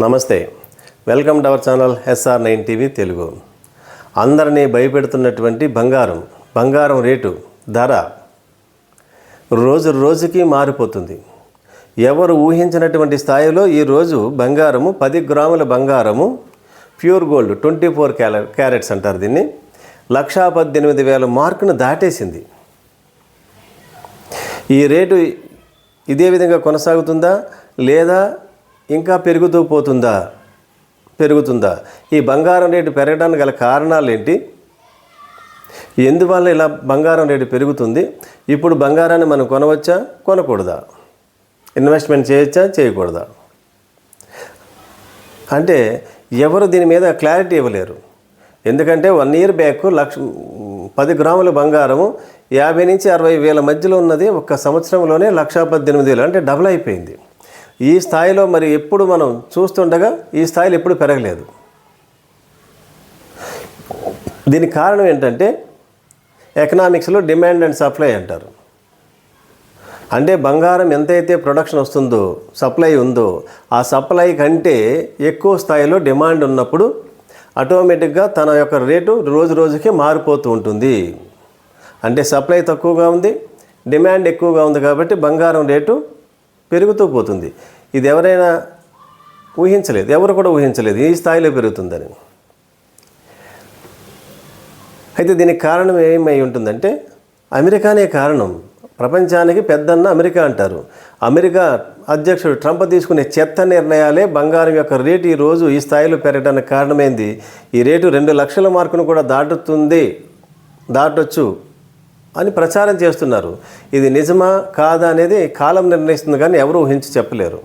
నమస్తే. Welcome to our channel SR nine TV Telugu. అందరినీ భయపెడుతున్నటువంటి బంగారం బంగారం రేటు ధర రోజు రోజుకి మారిపోతుంది. ఎవరు ఊహించినటువంటి స్థాయిలో ఈరోజు బంగారము పది గ్రాముల బంగారము pure gold twenty four carats అంటారు దీన్ని లక్షా పద్దెనిమిది వేల మార్కును దాటేసింది. ఈ రేటు ఇదే విధంగా కొనసాగుతుందా లేదా ఇంకా పెరుగుతూ పోతుందా? పెరుగుతుందా? ఈ బంగారం రేటు పెరగడానికి గల కారణాలు ఏంటి? ఎందువల్ల ఇలా బంగారం రేటు పెరుగుతుంది? ఇప్పుడు బంగారాన్ని మనం కొనవచ్చా? కొనకూడదా? ఇన్వెస్ట్మెంట్ చేయొచ్చా? చేయకూడదా? అంటే ఎవరు దీని మీద క్లారిటీ ఇవ్వలేరు. ఎందుకంటే వన్ ఇయర్ బ్యాక్ లక్ష పది గ్రాముల బంగారము యాభై నుంచి అరవై వేల మధ్యలో ఉన్నది ఒక సంవత్సరంలోనే లక్షా పద్దెనిమిది వేలు అంటే డబుల్ అయిపోయింది. ఈ స్థాయిలో మరి ఎప్పుడు మనం చూస్తుండగా ఈ స్థాయిలో ఎప్పుడు పెరగలేదు. దీనికి కారణం ఏంటంటే ఎకనామిక్స్లో డిమాండ్ అండ్ సప్లై అంటారు. అంటే బంగారం ఎంతైతే ప్రొడక్షన్ వస్తుందో సప్లై ఉందో ఆ సప్లై కంటే ఎక్కువ స్థాయిలో డిమాండ్ ఉన్నప్పుడు ఆటోమేటిక్గా తన యొక్క రేటు రోజు రోజుకి మారిపోతూ ఉంటుంది. అంటే సప్లై తక్కువగా ఉంది డిమాండ్ ఎక్కువగా ఉంది కాబట్టి బంగారం రేటు పెరుగుతూ పోతుంది. ఇది ఎవరైనా ఊహించలేదు. ఎవరు కూడా ఊహించలేదు. ఈ స్థాయిలో పెరుగుతుందని. అయితే దీనికి కారణం ఏమై ఉంటుందంటే అమెరికానే కారణం. ప్రపంచానికి పెద్దన్న అమెరికా అంటారు. అమెరికా అధ్యక్షుడు ట్రంప్ తీసుకునే చెత్త నిర్ణయాలే బంగారం యొక్క రేటు ఈ రోజు ఈ స్థాయిలో పెరగడానికి కారణమైంది? ఈ రేటు రెండు లక్షల మార్కును కూడా దాటుతుంది. దాటొచ్చు. అని ప్రచారం చేస్తున్నారు. ఇది నిజమా కాదా అనేది కాలం నిర్ణయిస్తుంది కానీ ఎవరు ఊహించి చెప్పలేరు.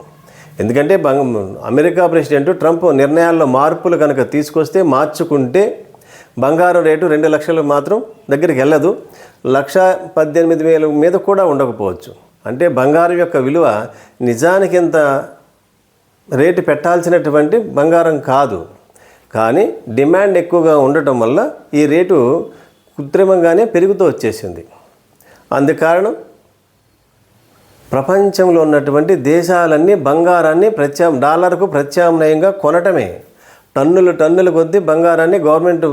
ఎందుకంటే బంగ అమెరికా ప్రెసిడెంట్ ట్రంప్ నిర్ణయాల్లో మార్పులు కనుక తీసుకొస్తే మార్చుకుంటే బంగారం రేటు రెండు లక్షలు మాత్రం దగ్గరికి వెళ్ళదు. లక్ష పద్దెనిమిది వేల మీద కూడా ఉండకపోవచ్చు. అంటే బంగారం యొక్క విలువ నిజానికి ఇంత రేటు పెట్టాల్సినటువంటి బంగారం కాదు. కానీ డిమాండ్ ఎక్కువగా ఉండటం వల్ల ఈ రేటు కృత్రిమంగానే పెరుగుతూ వచ్చేసింది. అందుకారణం ప్రపంచంలో ఉన్నటువంటి దేశాలన్నీ బంగారాన్ని ప్రత్యామ్ డాలర్కు ప్రత్యామ్నాయంగా కొనటమే. టన్నులు టన్నుల కొద్దీ బంగారాన్ని గవర్నమెంట్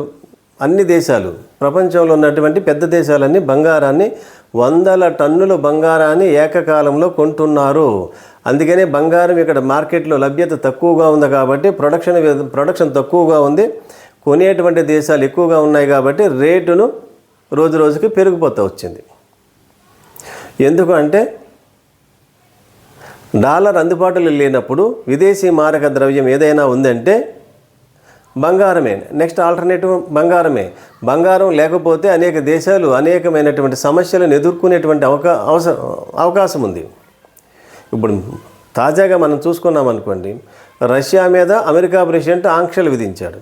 అన్ని దేశాలు ప్రపంచంలో ఉన్నటువంటి పెద్ద దేశాలన్నీ బంగారాన్ని వందల టన్నుల బంగారాన్ని ఏకకాలంలో కొంటున్నారు. అందుకనే బంగారం ఇక్కడ మార్కెట్లో లభ్యత తక్కువగా ఉంది కాబట్టి ప్రొడక్షన్ ప్రొడక్షన్ తక్కువగా ఉంది. కొనేటువంటి దేశాలు ఎక్కువగా ఉన్నాయి కాబట్టి రేటును రోజు రోజుకి పెరిగిపోతూ వచ్చింది. ఎందుకు అంటే డాలర్ అందుబాటులో లేనప్పుడు విదేశీ మారక ద్రవ్యం ఏదైనా ఉందంటే బంగారమే. నెక్స్ట్ ఆల్టర్నేటివ్ బంగారమే. బంగారం లేకపోతే అనేక దేశాలు అనేకమైనటువంటి సమస్యలను ఎదుర్కొనేటువంటి అవకా అవకాశం ఉంది. ఇప్పుడు తాజాగా మనం చూసుకున్నాం అనుకోండి రష్యా మీద అమెరికా ప్రెసిడెంట్ ఆంక్షలు విధించాడు.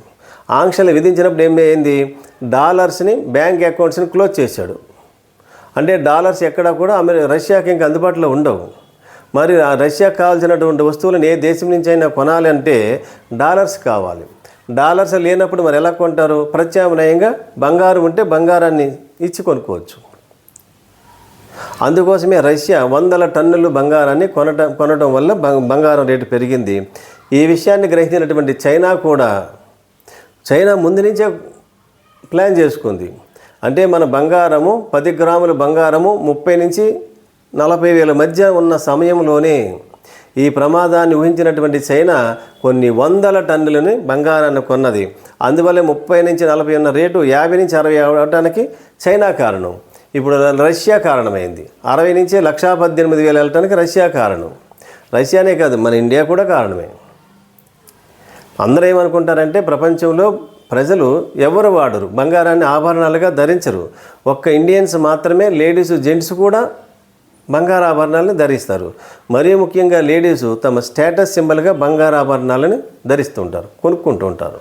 ఆంక్షలు విధించినప్పుడు ఏమైంది డాలర్స్ని బ్యాంక్ అకౌంట్స్ని క్లోజ్ చేశాడు. అంటే డాలర్స్ ఎక్కడ కూడా అమెరి రష్యాకి ఇంకా అందుబాటులో ఉండవు. మరి ఆ రష్యాకు కావాల్సినటువంటి వస్తువులను ఏ దేశం నుంచి అయినా కొనాలి అంటే డాలర్స్ కావాలి. డాలర్స్ లేనప్పుడు మరి ఎలా కొంటారు? ప్రత్యామ్నాయంగా బంగారం ఉంటే బంగారాన్ని ఇచ్చి కొనుక్కోవచ్చు. అందుకోసమే రష్యా వందల టన్నులు బంగారాన్ని కొనటం కొనడం వల్ల బం- బంగారం రేటు పెరిగింది. ఈ విషయాన్ని గ్రహించినటువంటి చైనా కూడా చైనా ముందు నుంచే ప్లాన్ చేసుకుంది. అంటే మన బంగారము పది గ్రాముల బంగారము ముప్పై నుంచి నలభై వేల మధ్య ఉన్న సమయంలోనే ఈ ప్రమాదాన్ని ఊహించినటువంటి చైనా కొన్ని వందల టన్నులని బంగారాన్ని కొన్నది. అందువల్ల ముప్పై నుంచి నలభై ఉన్న రేటు యాభై నుంచి అరవై అవడానికి చైనా కారణం. ఇప్పుడు రష్యా కారణమైంది. అరవై నుంచి లక్షా పద్దెనిమిది వేలు వెళ్ళటానికి రష్యా కారణం. రష్యానే కాదు మన ఇండియా కూడా కారణమే. అందరూ ఏమనుకుంటారంటే ప్రపంచంలో ప్రజలు ఎవరు వాడరు? బంగారాన్ని ఆభరణాలుగా ధరించరు. ఒక్క ఇండియన్స్ మాత్రమే లేడీస్ జెంట్స్ కూడా బంగారు ఆభరణాలను ధరిస్తారు. మరీ ముఖ్యంగా లేడీస్ తమ స్టేటస్ సింబల్గా బంగారు ఆభరణాలను ధరిస్తూ ఉంటారు కొనుక్కుంటూ ఉంటారు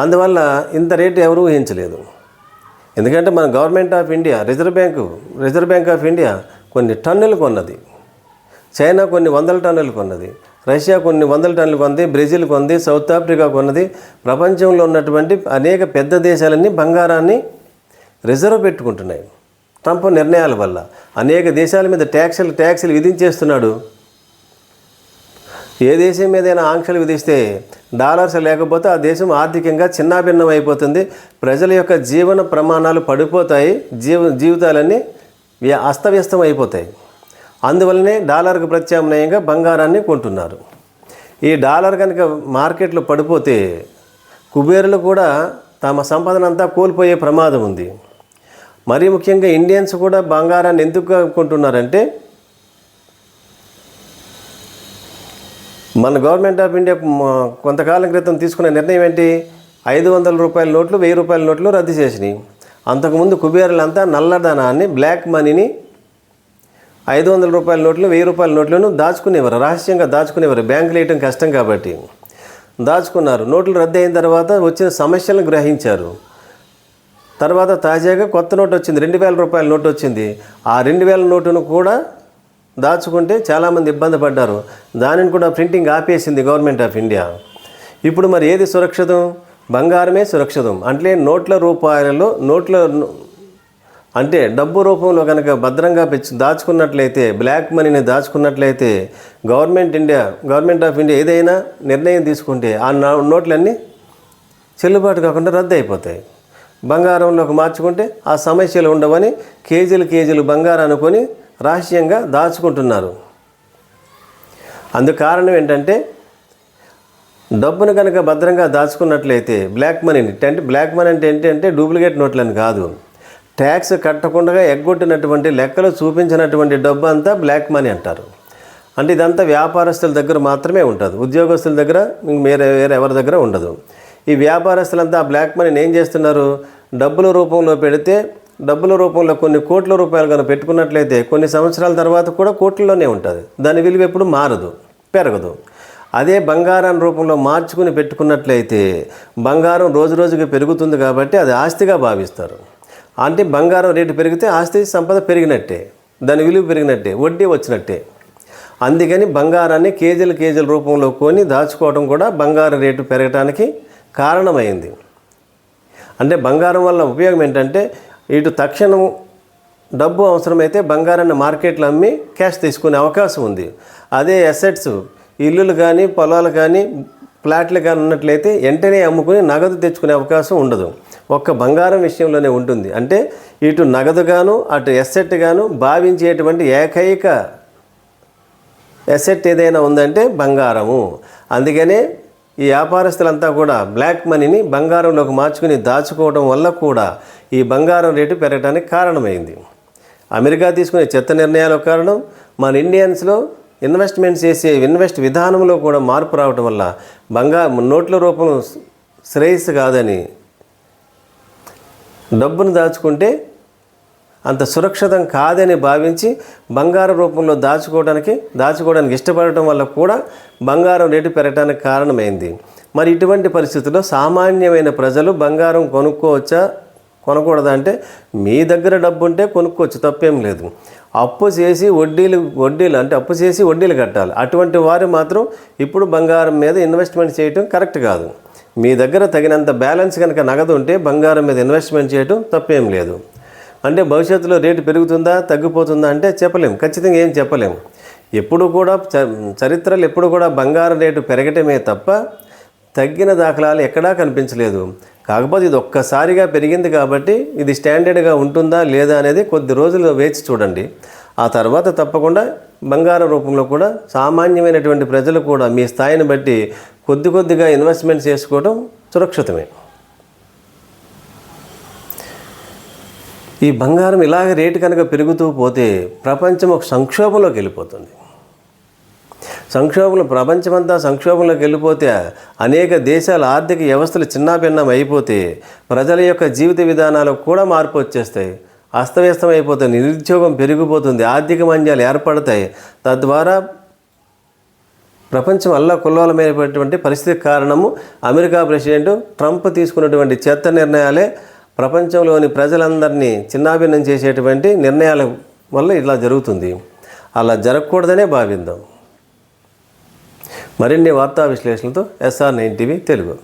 అందువల్ల ఇంత రేటు ఎవరు ఊహించలేదు. ఎందుకంటే మన government of India reserve bank reserve bank of India కొన్ని టన్నులు కొన్నది. చైనా కొన్ని వందల టన్నులు కొన్నది. రష్యా కొన్ని వందల టన్నులు కొంది బ్రెజిల్ కొంది సౌత్ ఆఫ్రికా కొన్నది. ప్రపంచంలో ఉన్నటువంటి అనేక పెద్ద దేశాలన్నీ బంగారాన్ని రిజర్వ్ పెట్టుకుంటున్నాయి. ట్రంప్ నిర్ణయాల వల్ల అనేక దేశాల మీద ట్యాక్సులు ట్యాక్సులు విధించేస్తున్నాడు. ఏ దేశం మీదైనా ఆంక్షలు విధిస్తే డాలర్స్ లేకపోతే ఆ దేశం ఆర్థికంగా చిన్నాభిన్నం అయిపోతుంది. ప్రజల యొక్క జీవన ప్రమాణాలు పడిపోతాయి. జీవ జీవితాలన్నీ అస్తవ్యస్తం అయిపోతాయి. అందువల్లనే డాలర్కు ప్రత్యామ్నాయంగా బంగారాన్ని కొంటున్నారు. ఈ డాలర్ కనుక మార్కెట్లో పడిపోతే కుబేరులు కూడా తమ సంపదనంతా కోల్పోయే ప్రమాదం ఉంది. మరీ ముఖ్యంగా ఇండియన్స్ కూడా బంగారాన్ని ఎందుకు కొంటున్నారంటే మన గవర్నమెంట్ ఆఫ్ ఇండియా కొంతకాలం క్రితం తీసుకున్న నిర్ణయం ఏంటి? ఐదు వందల రూపాయల నోట్లు వెయ్యి రూపాయల నోట్లు రద్దు చేసినాయి. అంతకుముందు కుబేరులంతా నల్లధనాన్ని బ్లాక్ మనీని ఐదు వందల రూపాయల నోట్లు వెయ్యి రూపాయల నోట్లను దాచుకునేవారు. రహస్యంగా దాచుకునేవారు. బ్యాంకులు వేయటం కష్టం కాబట్టి. దాచుకున్నారు. నోట్లు రద్దు అయిన తర్వాత వచ్చిన సమస్యలను గ్రహించారు. తర్వాత తాజాగా కొత్త నోట్ వచ్చింది. రెండు వేల రూపాయల నోట్ వచ్చింది. ఆ రెండు వేల నోటును కూడా దాచుకుంటే చాలామంది ఇబ్బంది పడ్డారు. దానిని కూడా ప్రింటింగ్ ఆపేసింది గవర్నమెంట్ ఆఫ్ ఇండియా. ఇప్పుడు మరి ఏది సురక్షితం? బంగారమే సురక్షితం. అంటే నోట్ల రూపాయలలో నోట్ల అంటే డబ్బు రూపంలో కనుక భద్రంగా పెంచి దాచుకున్నట్లయితే బ్లాక్ మనీని దాచుకున్నట్లయితే government India government of India ఏదైనా నిర్ణయం తీసుకుంటే ఆ నోట్లన్నీ చెల్లుబాటు కాకుండా రద్దు అయిపోతాయి బంగారంలోకి మార్చుకుంటే ఆ సమస్యలు ఉండవని కేజీలు కేజీలు బంగారం అనుకొని రహస్యంగా దాచుకుంటున్నారు. అందుకు కారణం ఏంటంటే డబ్బును కనుక భద్రంగా దాచుకున్నట్లయితే బ్లాక్ మనీని అంటే బ్లాక్ మనీ అంటే ఏంటంటే డూప్లికేట్ నోట్లని కాదు. ట్యాక్స్ కట్టకుండా ఎగ్గొట్టినటువంటి లెక్కలు చూపించినటువంటి డబ్బు అంతా బ్లాక్ మనీ అంటారు. అంటే ఇదంతా వ్యాపారస్తుల దగ్గర మాత్రమే ఉంటుంది. ఉద్యోగస్తుల దగ్గర వేరే వేరే ఎవరి దగ్గర ఉండదు. ఈ వ్యాపారస్తులంతా ఆ బ్లాక్ మనీని ఏం చేస్తున్నారు? డబ్బుల రూపంలో పెడితే డబ్బుల రూపంలో కొన్ని కోట్ల రూపాయలు కనుక పెట్టుకున్నట్లయితే కొన్ని సంవత్సరాల తర్వాత కూడా కోట్లలోనే ఉంటుంది. దాని విలువ ఎప్పుడు మారదు పెరగదు. అదే బంగారం రూపంలో మార్చుకుని పెట్టుకున్నట్లయితే బంగారం రోజు రోజుకి పెరుగుతుంది కాబట్టి అది ఆస్తిగా భావిస్తారు. అంటే బంగారం రేటు పెరిగితే ఆస్తి సంపద పెరిగినట్టే దాని విలువ పెరిగినట్టే వడ్డీ వచ్చినట్టే. అందుకని బంగారాన్ని కేజీల కేజీల రూపంలో కొని దాచుకోవడం కూడా బంగారం రేటు పెరగటానికి కారణమైంది. అంటే బంగారం వల్ల ఉపయోగం ఏంటంటే ఇటు తక్షణం డబ్బు అవసరమైతే బంగారాన్ని మార్కెట్లో అమ్మి క్యాష్ తీసుకునే అవకాశం ఉంది. అదే అసెట్స్ ఇల్లులు కానీ పొలాలు కానీ ఫ్లాట్లు కానీ ఉన్నట్లయితే వెంటనే అమ్ముకుని నగదు తెచ్చుకునే అవకాశం ఉండదు. ఒక్క బంగారం విషయంలోనే ఉంటుంది. అంటే ఇటు నగదుగాను అటు ఎసెట్ గాను భావించేటువంటి ఏకైక ఎసెట్ ఏదైనా ఉందంటే బంగారము. అందుకనే ఈ వ్యాపారస్తులంతా కూడా బ్లాక్ మనీని బంగారంలోకి మార్చుకుని దాచుకోవడం వల్ల కూడా ఈ బంగారం రేటు పెరగడానికి కారణమైంది. అమెరికా తీసుకునే చెత్త నిర్ణయాలకు కారణం మన ఇండియన్స్లో ఇన్వెస్ట్మెంట్స్ చేసే ఇన్వెస్ట్ విధానంలో కూడా మార్పు రావటం వల్ల బంగారు నోట్ల రూపం శ్రేయస్సు కాదని డబ్బును దాచుకుంటే అంత సురక్షితం కాదని భావించి బంగారం రూపంలో దాచుకోవడానికి దాచుకోవడానికి ఇష్టపడటం వల్ల కూడా బంగారం రేటు పెరగడానికి కారణమైంది. మరి ఇటువంటి పరిస్థితుల్లో సామాన్యమైన ప్రజలు బంగారం కొనుక్కోవచ్చా కొనకూడదా అంటే మీ దగ్గర డబ్బు ఉంటే కొనుక్కోవచ్చు తప్పేం లేదు. అప్పు చేసి వడ్డీలు వడ్డీలు అంటే అప్పు చేసి వడ్డీలు కట్టాలి. అటువంటి వారు మాత్రం ఇప్పుడు బంగారం మీద ఇన్వెస్ట్మెంట్ చేయటం కరెక్ట్ కాదు. మీ దగ్గర తగినంత బ్యాలెన్స్ కనుక నగదు ఉంటే బంగారం మీద ఇన్వెస్ట్మెంట్ చేయటం తప్పేం లేదు. అంటే భవిష్యత్తులో రేటు పెరుగుతుందా తగ్గిపోతుందా అంటే చెప్పలేం. ఖచ్చితంగా ఏం చెప్పలేం. ఎప్పుడు కూడా చ- చరిత్రలు ఎప్పుడు కూడా బంగారం రేటు పెరగటమే తప్ప తగ్గిన దాఖలాలు ఎక్కడా కనిపించలేదు. కాకపోతే ఇది ఒక్కసారిగా పెరిగింది కాబట్టి ఇది స్టాండర్డ్గా ఉంటుందా లేదా అనేది కొద్ది రోజులు వేచి చూడండి. ఆ తర్వాత తప్పకుండా బంగారం రూపంలో కూడా సామాన్యమైనటువంటి ప్రజలు కూడా మీ స్థాయిని బట్టి కొద్ది కొద్దిగా ఇన్వెస్ట్మెంట్ చేసుకోవడం సురక్షితమే. ఈ బంగారం ఇలాగ రేటు కనుక పెరుగుతూ పోతే ప్రపంచం ఒక సంక్షోభంలోకి వెళ్ళిపోతుంది. సంక్షోభంలో ప్రపంచమంతా సంక్షోభంలోకి వెళ్ళిపోతే అనేక దేశాల ఆర్థిక వ్యవస్థలు చిన్నాభిన్నం అయిపోతే ప్రజల యొక్క జీవిత విధానాలకు కూడా మార్పు వచ్చేస్తాయి. అస్తవ్యస్తం అయిపోతుంది నిరుద్యోగం పెరిగిపోతుంది ఆర్థిక మంజాలు ఏర్పడతాయి. తద్వారా ప్రపంచం అల్లా కుల్లోలమైనటువంటి పరిస్థితి కారణము అమెరికా ప్రెసిడెంట్ ట్రంప్ తీసుకున్నటువంటి చెత్త నిర్ణయాలే ప్రపంచంలోని ప్రజలందరినీ చిన్నాభిన్నం చేసేటువంటి నిర్ణయాల వల్ల ఇలా జరుగుతుంది. అలా జరగకూడదనే భావిద్దాం. మరిన్ని వార్తా విశ్లేషణతో ఎస్ఆర్ నైన్ టీవీ తెలుగు.